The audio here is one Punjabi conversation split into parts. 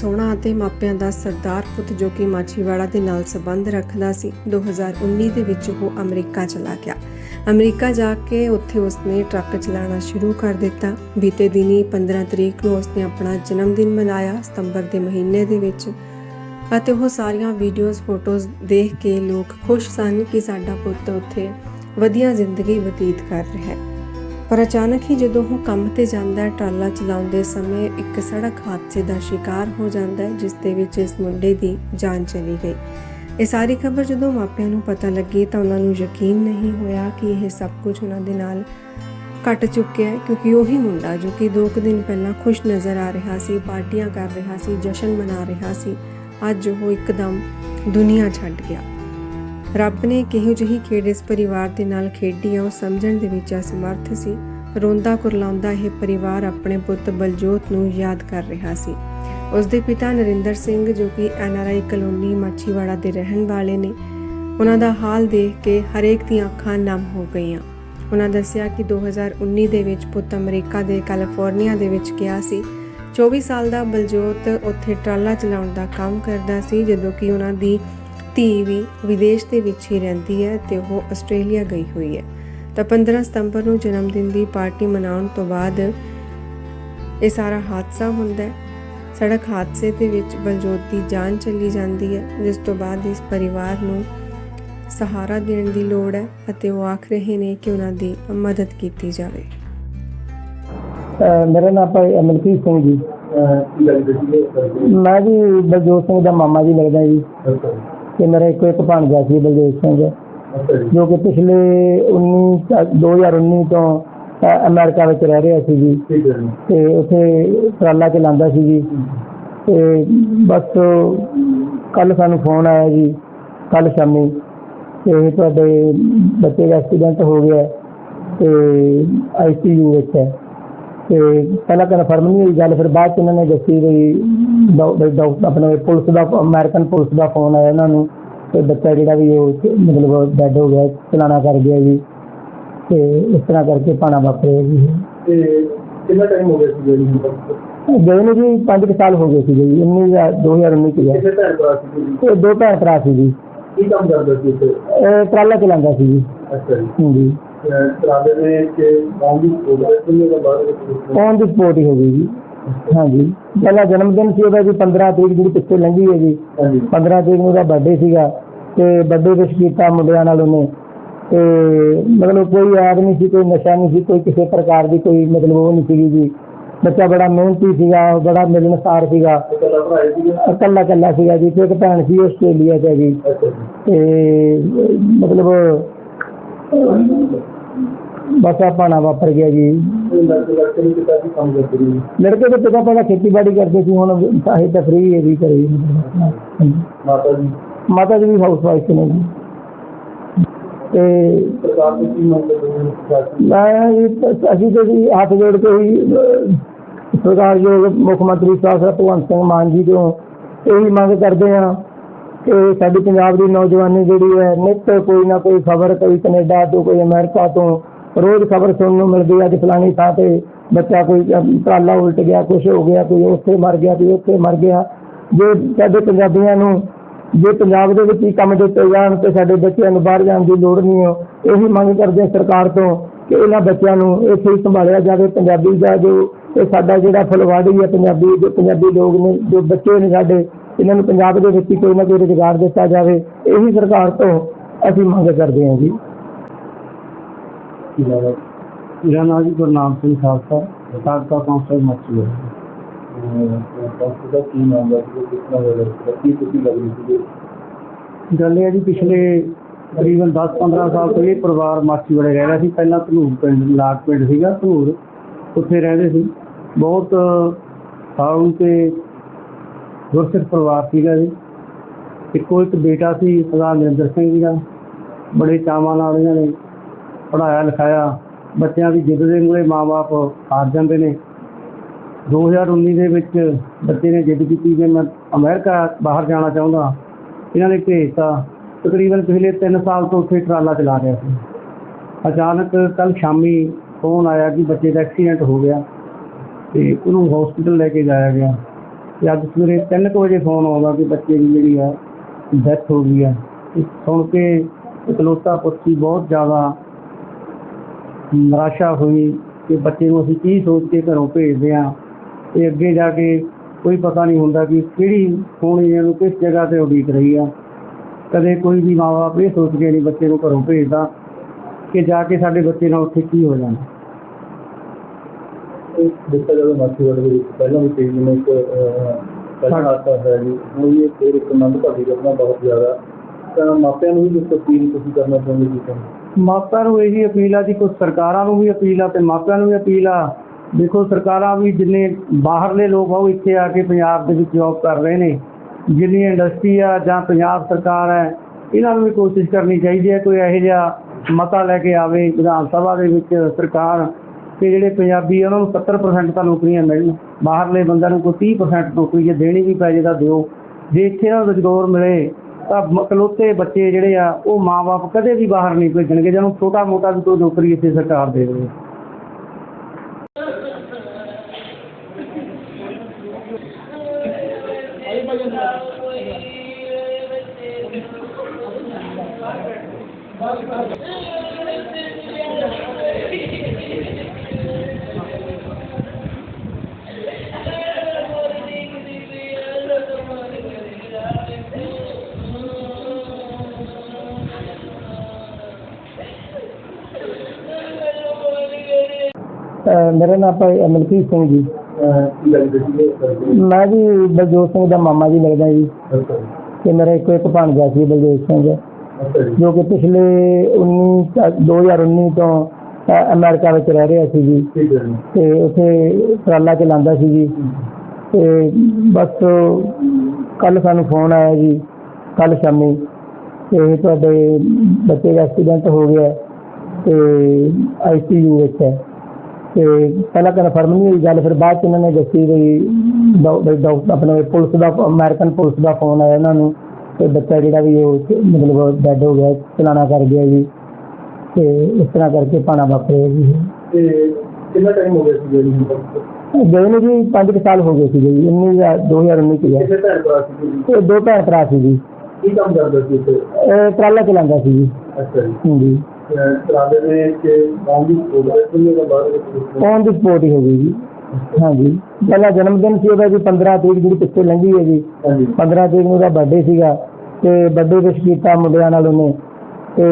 ਸੋਹਣਾ ਅਤੇ ਮਾਪਿਆਂ ਦਾ ਸਰਦਾਰ ਪੁੱਤ ਜੋ ਕਿ ਮਾਛੀਵਾੜਾ ਦੇ ਨਾਲ ਸੰਬੰਧ ਰੱਖਦਾ ਸੀ 2019 ਦੇ ਵਿੱਚ ਉਹ ਅਮਰੀਕਾ ਚਲਾ ਗਿਆ। ਅਮਰੀਕਾ ਜਾ ਕੇ ਉੱਥੇ ਉਸਨੇ ਟਰੱਕ ਚਲਾਉਣਾ ਸ਼ੁਰੂ ਕਰ ਦਿੱਤਾ। ਬੀਤੇ ਦਿਨੀ 15 ਤਰੀਕ ਨੂੰ ਉਸਨੇ ਆਪਣਾ ਜਨਮ ਦਿਨ ਮਨਾਇਆ, ਸਤੰਬਰ ਦੇ ਮਹੀਨੇ ਦੇ ਵਿੱਚ। ਅਤੇ ਉਹ ਸਾਰੀਆਂ ਵੀਡੀਓਜ਼, ਫੋਟੋਜ਼ ਦੇਖ ਕੇ ਲੋਕ ਖੁਸ਼ ਸਨ ਕਿ ਸਾਡਾ ਪੁੱਤ ਉੱਥੇ ਵਧੀਆ ਜ਼ਿੰਦਗੀ ਬਤੀਤ ਕਰ ਰਿਹਾ ਹੈ। ਪਰ ਅਚਾਨਕ ਹੀ ਜਦੋਂ ਉਹ ਕੰਮ ਤੇ ਜਾਂਦਾ ਹੈ, ਟਰਾਲਾ ਚਲਾਉਂਦੇ ਸਮੇਂ ਇੱਕ ਸੜਕ ਹਾਦਸੇ ਦਾ ਸ਼ਿਕਾਰ ਹੋ ਜਾਂਦਾ ਹੈ, ਜਿਸ ਦੇ ਵਿੱਚ ਇਸ ਮੁੰਡੇ ਦੀ ਜਾਨ ਚਲੀ ਗਈ। ਇਹ ਸਾਰੀ ਖਬਰ ਜਦੋਂ ਮਾਪਿਆਂ ਨੂੰ ਪਤਾ ਲੱਗੀ ਤਾਂ ਉਹਨਾਂ ਨੂੰ ਯਕੀਨ ਨਹੀਂ ਹੋਇਆ ਕਿ ਇਹ ਸਭ ਕੁਝ ਉਹਨਾਂ ਦੇ ਨਾਲ ਘਟ ਚੁੱਕਿਆ ਹੈ, ਕਿਉਂਕਿ ਉਹੀ ਮੁੰਡਾ ਜੋ ਕਿ ਦੋ ਕੁ ਦਿਨ ਪਹਿਲਾਂ ਖੁਸ਼ ਨਜ਼ਰ ਆ ਰਿਹਾ ਸੀ, ਪਾਰਟੀਆਂ ਕਰ ਰਿਹਾ ਸੀ, ਜਸ਼ਨ ਮਨਾ ਰਿਹਾ ਸੀ, ਅੱਜ ਉਹ ਇੱਕਦਮ ਦੁਨੀਆ ਛੱਡ ਗਿਆ। ਰੱਬ ਨੇ ਕਿਹੋ ਜਿਹੀ ਖੇਡ ਇਸ ਪਰਿਵਾਰ ਦੇ ਨਾਲ ਖੇਡੀ ਆ ਉਹ ਸਮਝਣ ਦੇ ਵਿੱਚ ਅਸਮਰਥ ਸੀ। ਰੋਂਦਾ ਕੁਰਲਾਉਂਦਾ ਇਹ ਪਰਿਵਾਰ ਆਪਣੇ ਪੁੱਤ ਬਲਜੋਤ ਨੂੰ ਯਾਦ ਕਰ ਰਿਹਾ ਸੀ। ਉਸ ਦੇ ਪਿਤਾ ਨਰਿੰਦਰ ਸਿੰਘ, ਜੋ ਕਿ ਐਨਆਰਆਈ ਕਲੋਨੀ, ਮਾਛੀਵਾੜਾ ਦੇ ਰਹਿਣ ਵਾਲੇ ਨੇ, ਉਹਨਾਂ ਦਾ ਹਾਲ ਦੇਖ ਕੇ ਹਰੇਕ ਦੀਆਂ ਅੱਖਾਂ ਨਮ ਹੋ ਗਈਆਂ। ਉਹਨਾਂ ਦੱਸਿਆ ਕਿ 2019 ਦੇ ਵਿੱਚ ਪੁੱਤ ਅਮਰੀਕਾ ਦੇ ਕੈਲੀਫੋਰਨੀਆ ਦੇ ਵਿੱਚ ਗਿਆ ਸੀ। 24 ਸਾਲ ਦਾ ਬਲਜੋਤ ਉੱਥੇ ਟਰਾਲਾ ਚਲਾਉਣ ਦਾ ਕੰਮ ਕਰਦਾ ਸੀ, ਜਦੋਂ ਕਿ ਉਹਨਾਂ ਦੀ ਧੀ ਵੀ ਵਿਦੇਸ਼ ਦੇ ਵਿੱਚ ਹੀ ਰਹਿੰਦੀ ਹੈ ਤੇ ਉਹ ਆਸਟ੍ਰੇਲੀਆ ਗਈ ਹੋਈ ਹੈ। ਤਾਂ 15 ਸਤੰਬਰ ਨੂੰ ਜਨਮ ਦਿਨ ਦੀ ਪਾਰਟੀ ਮਨਾਉਣ ਤੋਂ ਬਾਅਦ ਇਹ ਸਾਰਾ ਹਾਦਸਾ ਹੁੰਦਾ ਹੈ। ਸੜਕ ਹਾਦਸੇ ਦੇ ਵਿੱਚ ਬਲਜੋਤ ਦੀ ਜਾਨ ਚਲੀ ਜਾਂਦੀ ਹੈ ਜਿਸ ਤੋਂ ਬਾਅਦ ਇਸ ਪਰਿਵਾਰ ਨੂੰ ਸਹਾਰਾ ਦੇਣ ਦੀ ਲੋੜ ਹੈ ਅਤੇ ਉਹ ਆਖ ਰਹੇ ਨੇ ਕਿ ਉਹਨਾਂ ਦੀ ਮਦਦ ਕੀਤੀ ਜਾਵੇ। ਮੇਰਾ ਨਾਮ ਭਾਈ ਅਮਨਪ੍ਰੀਤ ਸਿੰਘ ਜੀ। ਮੈਂ ਜੀ ਬਲਜੋਤ ਸਿੰਘ ਦਾ ਮਾਮਾ ਜੀ ਲੱਗਦਾ ਜੀ। ਤੇ ਮੇਰਾ ਇੱਕੋ ਇੱਕ ਭਾਣਜਾ ਸੀ ਬਲਜੋਤ ਸਿੰਘ ਜੀ ਕਿ ਪਿਛਲੇ 19 ਚ- 2019 ਤੋਂ ਅਮਰੀਕਾ ਵਿੱਚ ਰਹਿ ਰਿਹਾ ਸੀ ਜੀ। ਤੇ ਉੱਥੇ ਟਰਾਲਾ ਚਲਾਉਂਦਾ ਸੀ ਜੀ। ਤੇ ਬਸ ਕੱਲ ਸਾਨੂੰ ਫੋਨ ਆਇਆ ਜੀ ਕੱਲ ਸ਼ਾਮੀ। ਤੇ ਤੁਹਾਡੇ ਬੱਚੇ ਦਾ ਐਕਸੀਡੈਂਟ ਹੋ ਗਿਆ। ਤੇ ਆਈਸੀਯੂ ਵਿੱਚ ਹੈ। ਤੇ ਪਹਿਲਾਂ ਕਨਫਰਮ ਨਹੀਂ ਹੋਈ ਗੱਲ ਫਿਰ ਬਾਅਦ ਚ ਉਹਨਾਂ ਨੇ ਦੱਸੀ ਵੀ ਡਾਕ- ਵੀ ਡਾਕ- ਆਪਣੇ ਪੁਲਿਸ ਦਾ ਅਮਰੀਕਨ ਪੁਲਿਸ ਦਾ ਫੋਨ ਆਇਆ ਉਹਨਾਂ ਨੂੰ ਤੇ ਬੱਚਾ ਜਿਹੜਾ ਵੀ ਉਹ ਮਤਲਬ ਡੈਡ ਹੋ ਗਿਆ ਚਲਾਣਾ ਕਰ ਗਿਆ ਜੀ। ਤੇ ਇਸ ਤਰ੍ਹਾਂ ਕਰਕੇ ਪਾਣਾ ਵਾਪਰਿਆ ਜੀ। ਤੇ ਕਿੰਨਾ ਟਾਈਮ ਹੋ ਗਿਆ ਸੀ ਤੱਕ? ਗਏ ਨੂੰ ਜੀ 5 ਸਾਲ ਹੋ ਗਏ ਸੀ ਜੀ 19 ਜਾਂ 2019 ਚ ਗਿਆ ਜੀ? ਤੇ ਦੋ ਭੈਣ ਭਰਾ ਸੀ ਜੀ। ਕੀ ਕੰਮ ਕਰਦਾ ਸੀ ਇਹ ਟਰਾਲਾ ਚਲਾਉਂਦਾ ਸੀ ਜੀ। ਅੱਛਾ ਜੀ। ਤਰਾਦੇ ਦੇ ਕਿ ਬਾਅਦ ਵਿੱਚ ਸਪੋਰਟ ਹੀ? ਹੋ ਗਈ ਜੀ? ਹਾਂਜੀ। ਪਹਿਲਾ ਜਨਮ ਦਿਨ ਸੀ ਉਹਦਾ ਜੀ 15 ਤਰੀਕ ਜਿਹੜੀ ਪਿੱਛੇ ਲੰਘੀ ਹੈ ਜੀ। ਹਾਂਜੀ। 15 ਤਰੀਕ ਨੂੰ ਉਹਦਾ ਬਰਥਡੇ ਸੀਗਾ ਤੇ ਬਰਥਡੇ ਵਿਸ਼ ਕੀਤਾ ਮੁੰਡਿਆਂ ਨਾਲ ਉਹਨੇ। ਤੇ ਮਤਲਬ ਕੋਈ ਯਾਦ ਨਹੀਂ ਸੀ ਕੋਈ ਨਸ਼ਾ ਨਹੀਂ ਸੀ ਕੋਈ ਕਿਸੇ ਪ੍ਰਕਾਰ ਦੀ ਕੋਈ ਮਤਲਬ ਉਹ ਨਹੀਂ ਸੀਗੀ ਜੀ। ਬੱਚਾ ਬੜਾ ਮਿਹਨਤੀ ਸੀਗਾ ਬੜਾ ਮਿਲਣਸਾਰ ਸੀਗਾ। ਇਕੱਲਾ ਇਕੱਲਾ ਸੀਗਾ ਜੀ ਤੇ ਇੱਕ ਭੈਣ ਸੀ ਆਸਟ੍ਰੇਲੀਆ 'ਚ ਜੀ। ਤੇ ਮਤਲਬ ਬਸ ਆ ਪਾਣਾ ਵਾਪਰ ਗਿਆ ਜੀ ਇਹ ਲੜਕੇ ਲੜਕੇ ਨੂੰ ਕਿਤਾ ਕੀ ਕੰਮ ਕਰਦੇ ਨੇ ਲੜਕੇ ਦੇ ਪਿਤਾ ਪਹਿਲਾਂ ਖੇਤੀਬਾੜੀ ਕਰਦੇ ਸੀ ਹੁਣ ਸਾਹੇ ਤਾਂ ਫ੍ਰੀ ਹੈ ਜੀ ਕਰੀ ਮਾਤਾ ਜੀ ਮਾਤਾ ਜੀ ਵੀ ਹਾਊਸ ਵਾਈਫ ਨੇ ਜੀ ਤੇ ਸਰਕਾਰ ਤੋਂ ਕੀ ਮੰਗ ਕਰਦੇ ਨੇ ਸਰਕਾਰ ਤੋਂ? ਮੈਂ ਜੀ ਪ- ਅਸੀਂ ਤੇ ਜੀ ਹੱਥ ਜੋੜ ਕੇ ਹੀ ਅਹ, ਸਰਕਾਰ ਜੋ ਮੁੱਖ ਮੰਤਰੀ ਸਾਹਿਬ ਸਰ ਭਗਵੰਤ ਸਿੰਘ ਮਾਨ ਜੀ ਤੋਂ ਇਹੀ ਮੰਗ ਕਰਦੇ ਹਾਂ ਕਿ ਸਾਡੀ ਪੰਜਾਬ ਦੀ ਨੌਜਵਾਨੀ ਜਿਹੜੀ ਹੈ, ਨਿੱਤ ਕੋਈ ਨਾ ਕੋਈ ਖਬਰ ਕੋਈ ਕੈਨੇਡਾ ਤੋਂ, ਕੋਈ ਅਮਰੀਕਾ ਤੋਂ, ਰੋਜ਼ ਖਬਰ ਸੁਣਨ ਨੂੰ ਮਿਲਦੀ ਹੈ ਕਿ ਫਲਾਣੀ ਥਾਂ ਤੇ ਬੱਚਾ ਕੋਈ ਟਰਾਲਾ ਉਲਟ ਗਿਆ ਕੁਝ ਹੋ ਗਿਆ, ਕੋਈ ਉੱਥੇ ਮਰ ਗਿਆ, ਕੋਈ ਉੱਥੇ ਮਰ ਗਿਆ। ਜੇ ਸਾਡੇ ਪੰਜਾਬੀਆਂ ਨੂੰ, ਜੇ ਪੰਜਾਬ ਦੇ ਵਿੱਚ ਹੀ ਕੰਮ ਦਿੱਤੇ ਜਾਣ ਤੇ ਸਾਡੇ ਬੱਚਿਆਂ ਨੂੰ ਬਾਹਰ ਜਾਣ ਦੀ ਲੋੜ ਨਹੀਂ ਹੈ, ਇਹੀ ਮੰਗ ਕਰਦੇ ਸਰਕਾਰ ਤੋਂ ਕਿ ਇਹਨਾਂ ਬੱਚਿਆਂ ਨੂੰ ਇੱਥੇ ਹੀ ਸੰਭਾਲਿਆ ਜਾਵੇ, ਪੰਜਾਬੀ ਦਾ ਜੋ ਇਹ ਸਾਡਾ ਜਿਹੜਾ ਫੁਲਵਾੜੀ ਹੈ, ਪੰਜਾਬੀ ਜੋ ਪੰਜਾਬੀ ਲੋਕ ਨੇ, ਜੋ ਬੱਚੇ ਨੇ ਸਾਡੇ ਇਹਨਾਂ ਨੂੰ ਪੰਜਾਬ ਦੇ ਵਿੱਚ ਕੋਈ ਨਾ ਕੋਈ ਰੁਜ਼ਗਾਰ ਦਿੱਤਾ ਜਾਵੇ ਇਹੀ ਸਰਕਾਰ ਤੋਂ ਅਸੀਂ ਮੰਗ ਕਰਦੇ ਹਾਂ ਜੀ। ਕੀ ਨਾਮ ਹੈ ਮੇਰਾ ਨਾਮ ਜੀ ਗੁਰਨਾਮ ਸਿੰਘ ਖਾਲਸਾ ਸਾਬਕਾ ਕੌਂਸਲਰ ਮੱਛੀ ਸੰਸਥਾ ਦਾ ਕੀ ਨਾਮ ਹੈ ਕਿ ਕਿਸ ਤਰ੍ਹਾਂ ਦਾ ਕੀ ਤੁਸੀਂ ਲੱਗਦੀ ਸੀ ਗੱਲ ਇਹ ਹੈ ਜੀ ਪਿਛਲੇ ਤਕਰੀਬਨ 10-15 ਸਾਲ ਤੋਂ ਇਹ ਪਰਿਵਾਰ ਮਾਛੀ ਵਾਲੇ ਰਹਿ ਰਿਹਾ ਸੀ। ਪਹਿਲਾਂ ਧਨੂਰ ਪਿੰਡ ਲਾਟ ਪਿੰਡ ਸੀਗਾ ਧਨੂਰ ਉੱਥੇ ਰਹਿੰਦੇ ਸੀ। ਬਹੁਤ ਸਾਊ ਤੇ ਗੁਰਸਿੱਖ ਪਰਿਵਾਰ ਸੀਗਾ ਜੀ। ਇੱਕੋ ਇੱਕ ਬੇਟਾ ਸੀ, ਸਰਦਾਰ ਨਰਿੰਦਰ ਸਿੰਘ ਜੀ ਦਾ। ਬੜੇ ਚਾਵਾਂ ਨਾਲ ਇਹਨਾਂ ਨੇ ਪੜਾਇਆ ਲਿਖਾਇਆ। ਬੱਚਿਆਂ ਦੀ ਜਿੱਦ ਦੇ ਮੂਹਰੇ ਮਾਪੇ ਹਾਰ ਜਾਂਦੇ ਨੇ। 2019 ਦੇ ਵਿੱਚ ਬੱਚੇ ਨੇ ਜਿੱਦ ਕੀਤੀ ਕਿ ਮੈਂ ਅਮਰੀਕਾ ਬਾਹਰ ਜਾਣਾ ਚਾਹੁੰਦਾ। ਇਹਨਾਂ ਨੇ ਭੇਜਤਾ। ਤਕਰੀਬਨ ਪਿਛਲੇ 3 ਸਾਲ ਤੋਂ ਉੱਥੇ ਟਰਾਲਾ ਚਲਾ ਰਿਹਾ ਸੀ। ਅਚਾਨਕ ਕੱਲ ਸ਼ਾਮੀ ਫੋਨ ਆਇਆ ਕਿ ਬੱਚੇ ਦਾ ਐਕਸੀਡੈਂਟ ਹੋ ਗਿਆ ਤੇ ਉਹਨੂੰ ਹਸਪੀਟਲ ਲੈ ਕੇ ਜਾਇਆ ਗਿਆ। ਤੇ ਅੱਜ ਸਵੇਰੇ 3 ਵਜੇ ਫੋਨ ਆਉਂਦਾ ਕਿ ਬੱਚੇ ਦੀ ਜਿਹੜੀ ਆ ਡੈਥ ਹੋ ਗਈ ਆ। ਇਹ ਸੁਣ ਕੇ ਇਕਲੌਤਾ ਪੁੱਤੀ ਬਹੁਤ ਜ਼ਿਆਦਾ ਨਿਰਾਸ਼ਾ ਹੋਈ ਕਿ ਬੱਚੇ ਨੂੰ ਅਸੀਂ ਕੀ ਸੋਚ ਕੇ ਘਰੋਂ ਭੇਜਦੇ ਆ। ਤੇ ਅੱਗੇ ਜਾ ਕੇ ਕੋਈ ਪਤਾ ਨਹੀਂ ਹੁੰਦਾ ਕਿ ਕਿਹੜੀ ਹੋਣੀ ਇਹਨੂੰ ਕਿਸ ਜਗ੍ਹਾ ਤੇ ਉਡੀਕ ਰਹੀ ਆ। ਕਦੇ ਕੋਈ ਵੀ ਮਾਂ-ਬਾਪ ਇਹ ਸੋਚ ਕੇ ਨਹੀਂ ਬੱਚੇ ਨੂੰ ਘਰੋਂ ਭੇਜਦਾ ਕਿ ਜਾ ਕੇ ਸਾਡੇ ਬੱਚੇ ਨਾਲ ਉੱਥੇ ਕੀ ਹੋ ਜਾਣਾ। ਇਹ ਜਾਵੇ ਮਾਛੀਵਾੜੇ ਦੇ ਵਿੱਚ? ਪਹਿਲਾਂ ਵੀ ਕਈ ਦਿਨ ਇੱਕ ਅਹ, ਹਾਦਸਾ ਹੋਇਆ ਜੀ। ਹੁਣ ਇਹ ਫਿਰ ਇੱਕ ਮੰਦ ਭਾਗੀ ਘਟਨਾ ਬਹੁਤ ਜ਼ਿਆਦਾ। ਤਾਂ ਮਾਪਿਆਂ ਨੂੰ ਵੀ ਕੁਝ ਅਪੀਲ ਤੁਸੀਂ ਕਰਨਾ ਚਾਹੁੰਦੇ ਜੀ ਤੁਹਾਨੂੰ ਮਾਪਿਆਂ ਨੂੰ ਇਹੀ ਅਪੀਲ ਆ ਜੀ ਕੁਝ ਸਰਕਾਰਾਂ ਨੂੰ ਵੀ ਅਪੀਲ ਆ ਤੇ ਮਾਪਿਆਂ ਨੂੰ ਵੀ ਅਪੀਲ ਆ। ਦੇਖੋ ਸਰਕਾਰਾਂ ਵੀ ਜਿੰਨੇ ਬਾਹਰਲੇ ਲੋਕ ਆ ਉਹ ਇੱਥੇ ਆ ਕੇ ਪੰਜਾਬ ਦੇ ਵਿੱਚ ਜੌਬ ਕਰ ਰਹੇ ਨੇ। ਜਿੰਨੀ ਇੰਡਸਟਰੀ ਆ ਜਾਂ ਪੰਜਾਬ ਸਰਕਾਰ ਹੈ ਇਹਨਾਂ ਨੂੰ ਵੀ ਕੋਸ਼ਿਸ਼ ਕਰਨੀ ਚਾਹੀਦੀ ਹੈ ਕੋਈ ਇਹੋ ਜਿਹਾ ਮਤਾ ਲੈ ਕੇ ਆਵੇ ਵਿਧਾਨ ਸਭਾ ਦੇ ਵਿੱਚ ਸਰਕਾਰ ਕਿ ਜਿਹੜੇ ਪੰਜਾਬੀ ਆ, ਉਹਨਾਂ ਨੂੰ 70% ਤਾਂ ਨੌਕਰੀਆਂ ਮਿਲਣ। ਬਾਹਰਲੇ ਬੰਦਿਆਂ ਨੂੰ ਕੋਈ 30% ਨੌਕਰੀ ਜੇ ਦੇਣੀ ਵੀ ਪੈ ਜੇ ਤਾਂ ਦਿਓ। ਜੇ ਇੱਥੇ ਇਹਨਾਂ ਰੁਜ਼ਗਾਰ ਮਿਲੇ, ਤਾਂ ਇਕਲੌਤੇ ਬੱਚੇ ਜਿਹੜੇ ਆ, ਉਹ ਮਾਪੇ ਕਦੇ ਵੀ ਬਾਹਰ ਨਹੀਂ ਭੇਜਣਗੇ ਜਿਹਨੂੰ ਛੋਟਾ ਮੋਟਾ ਵੀ ਕੋਈ ਨੌਕਰੀ ਇੱਥੇ ਸਰਕਾਰ ਦੇ ਦੇਵੇ। ਮੇਰਾ ਨਾਮ ਭਾਈ ਅਮਲਕੀਤ ਸਿੰਘ ਜੀ। ਮੈਂ ਜੀ ਬਲਜੋਤ ਸਿੰਘ ਦਾ ਮਾਮਾ ਜੀ ਲੱਗਦਾ ਜੀ। ਅੱਛਾ ਤੇ ਮੇਰਾ ਇੱਕੋ ਇੱਕ ਭਾਣਜਾ ਸੀ ਬਲਜੋਤ ਸਿੰਘ। ਜੋ ਕਿ ਪਿਛਲੇ 19 ਤਾ- 2019 ਤੋਂ ਅ, ਅਮਰੀਕਾ ਵਿੱਚ ਰਹਿ ਰਿਹਾ ਸੀ ਜੀ। ਠੀਕ ਤੇ ਉੱਥੇ ਟਰਾਲਾ ਚਲਾਉਂਦਾ ਸੀ ਜੀ। ਤੇ ਬਸ ਕੱਲ ਸਾਨੂੰ ਫੋਨ ਆਇਆ ਜੀ ਕੱਲ ਸ਼ਾਮੀ। ਕਿ ਤੁਹਾਡੇ ਬੱਚੇ ਦਾ ਐਕਸੀਡੈਂਟ ਹੋ ਗਿਆ। ਹੈ ਤੇ ਆਈਸੀਯੂ ਵਿੱਚ ਹੈ। ਤੇ ਪਹਿਲਾਂ ਕਨਫਰਮ ਨਹੀਂ ਹੋਈ ਗੱਲ ਫਿਰ ਬਾਅਦ ਚ ਇਹਨਾਂ ਨੇ ਦੱਸੀ ਵੀ ਡਾਕਟਰ ਆਪਣੇ ਪੁਲਿਸ ਦਾ ਅਮਰੀਕਨ ਪੁਲਿਸ ਦਾ ਫੋਨ ਆਇਆ ਇਹਨਾਂ ਨੂੰ ਤੇ ਬੱਚਾ ਜਿਹੜਾ ਵੀ ਉਹ ਮਤਲਬ ਡੈਡ ਹੋ ਗਿਆ ਚਲਾਣਾ ਕਰ ਗਿਆ ਜੀ। ਤੇ ਇਸ ਤਰ੍ਹਾਂ ਕਰਕੇ ਪਾਣਾ ਵਾਪਰਿਆ ਜੀ। ਤੇ ਕਿੰਨਾ ਟਾਈਮ ਹੋ ਗਿਆ ਸੀ ਜਿਹੜੀ ਗਏ ਨੂੰ ਜੀ 5 ਸਾਲ ਹੋ ਗਏ ਸੀ ਜੀ 19 ਜਾਂ 2019 ਚ ਗਿਆ। ਇਹ ਦੋ ਭੈਣ ਭਰਾ ਸੀ ਜੀ। ਕੀ ਕੰਮ ਕਰਦਾ ਸੀ ਇਹ ਟਰਾਲਾ ਚਲਾਉਂਦਾ ਸੀ ਜੀ। ਅੱਛਾ ਜੀ। ਤਰਾਦੇ ਦੇ ਕਿ ਬਾਅਦ ਸਪੋਰਟ ਹੀ? ਗਈ ਜੀ? ਹਾਂਜੀ। ਪਹਿਲਾ ਜਨਮ ਦਿਨ ਸੀ ਉਹਦਾ ਜੀ 15 ਤਰੀਕ ਜਿਹੜੀ ਪਿੱਛੇ ਲੰਘੀ ਹੈ ਜੀ। ਹਾਂਜੀ। 15 ਤਰੀਕ ਨੂੰ ਉਹਦਾ ਬਰਥਡੇ ਸੀਗਾ ਤੇ ਬਰਥਡੇ ਵਿਸ਼ ਕੀਤਾ ਮੁੰਡਿਆਂ ਨਾਲ ਉਹਨੇ। ਤੇ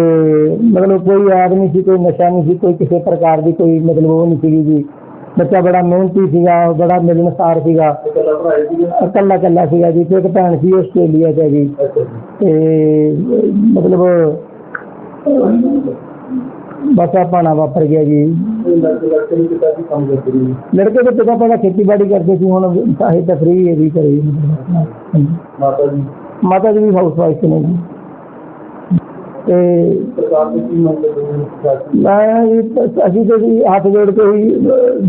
ਮਤਲਬ ਕੋਈ ਨਹੀਂ ਸੀ ਕੋਈ ਨਸ਼ਾ ਨਹੀਂ ਸੀ ਕੋਈ ਕਿਸੇ ਪ੍ਰਕਾਰ ਦੀ ਕੋਈ ਮਤਲਬ ਉਹ ਨਹੀਂ ਸੀਗੀ ਜੀ। ਬੱਚਾ ਬੜਾ ਮਿਹਨਤੀ ਸੀਗਾ ਬੜਾ ਮਿਲਣਸਾਰ ਸੀਗਾ। ਇਕੱਲਾ ਇਕੱਲਾ ਸੀਗਾ ਜੀ ਤੇ ਇੱਕ ਭੈਣ ਸੀ ਆਸਟ੍ਰੇਲੀਆ 'ਚ ਜੀ। ਤੇ ਮਤਲਬ ਬਸ ਆ ਪਾਣਾ ਵਾਪਰ ਗਿਆ ਜੀ। ਲੜਕੇ ਜੀ ਦੇ ਪਿਤਾ ਪਹਿਲਾਂ ਖੇਤੀਬਾੜੀ ਕਰਦੇ ਸੀ ਹੁਣ ਸਾਹਿਤ ਤਾਂ ਫ੍ਰੀ ਹੈ ਜੀ ਕਰੀ ਮਾਤਾ ਜੀ। ਮਾਤਾ ਜੀ ਵੀ ਹਾਊਸ ਵਾਈਫ ਨੇ ਜੀ। ਤੇ ਸਰਕਾਰ ਸਰਕਾਰ? ਮੈਂ ਜੀ- ਅਸੀਂ ਤੇ ਜੀ ਹੱਥ ਜੋੜ ਕੇ ਹੀ ਅਹ,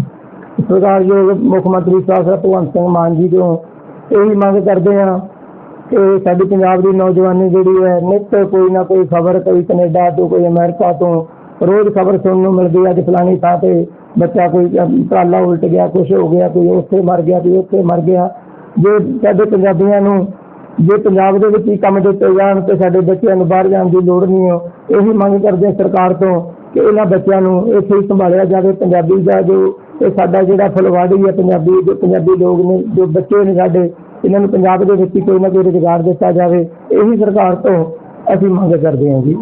ਸਰਕਾਰਯੋਗ ਮੁੱਖ ਮੰਤਰੀ ਸਾਹਿਬ ਭਗਵੰਤ ਸਿੰਘ ਮਾਨ ਜੀ ਤੋਂ ਇਹੀ ਮੰਗ ਕਰਦੇ ਹਾਂ ਕਿ ਸਾਡੀ ਪੰਜਾਬ ਦੀ ਨੌਜਵਾਨੀ ਜਿਹੜੀ ਹੈ ਨਿੱਤ ਕੋਈ ਨਾ ਕੋਈ ਖਬਰ ਕੋਈ ਕੈਨੇਡਾ ਤੋਂ ਕੋਈ ਅਮਰੀਕਾ ਤੋਂ ਰੋਜ਼ ਖਬਰ ਸੁਣਨ ਨੂੰ ਮਿਲਦੀ ਹੈ ਕਿ ਫਲਾਣੀ ਥਾਂ ਤੇ ਬੱਚਾ ਕੋਈ ਟਰਾਲਾ ਉਲਟ ਗਿਆ ਕੁਝ ਹੋ ਗਿਆ, ਕੋਈ ਉੱਥੇ ਮਰ ਗਿਆ, ਕੋਈ ਉੱਥੇ ਮਰ ਗਿਆ। ਜੇ ਸਾਡੇ ਪੰਜਾਬੀਆਂ ਨੂੰ, ਜੇ ਪੰਜਾਬ ਦੇ ਵਿੱਚ ਹੀ ਕੰਮ ਦਿੱਤੇ ਜਾਣ ਤੇ ਸਾਡੇ ਬੱਚਿਆਂ ਨੂੰ ਬਾਹਰ ਜਾਣ ਦੀ ਲੋੜ ਨਹੀਂ ਹੋ ਇਹੀ ਮੰਗ ਕਰਦੇ ਹਾਂ ਸਰਕਾਰ ਤੋਂ ਕਿ ਇਹਨਾਂ ਬੱਚਿਆਂ ਨੂੰ ਇੱਥੇ ਹੀ ਸੰਭਾਲਿਆ ਜਾਵੇ, ਪੰਜਾਬੀ ਦਾ ਜੋ ਇਹ ਸਾਡਾ ਜਿਹੜਾ ਫੁਲਵਾੜੀ ਹੈ ਪੰਜਾਬੀ ਜੋ ਪੰਜਾਬੀ ਲੋਕ ਨੇ, ਜੋ ਬੱਚੇ ਨੇ ਸਾਡੇ, ਇਹਨਾਂ ਨੂੰ ਪੰਜਾਬ ਦੇ ਵਿੱਚ ਹੀ ਕੋਈ ਨਾ ਕੋਈ ਰੁਜ਼ਗਾਰ ਦਿੱਤਾ ਜਾਵੇ, ਇਹੀ ਸਰਕਾਰ ਤੋਂ ਅਸੀਂ ਮੰਗ ਕਰਦੇ ਹਾਂ ਜੀ।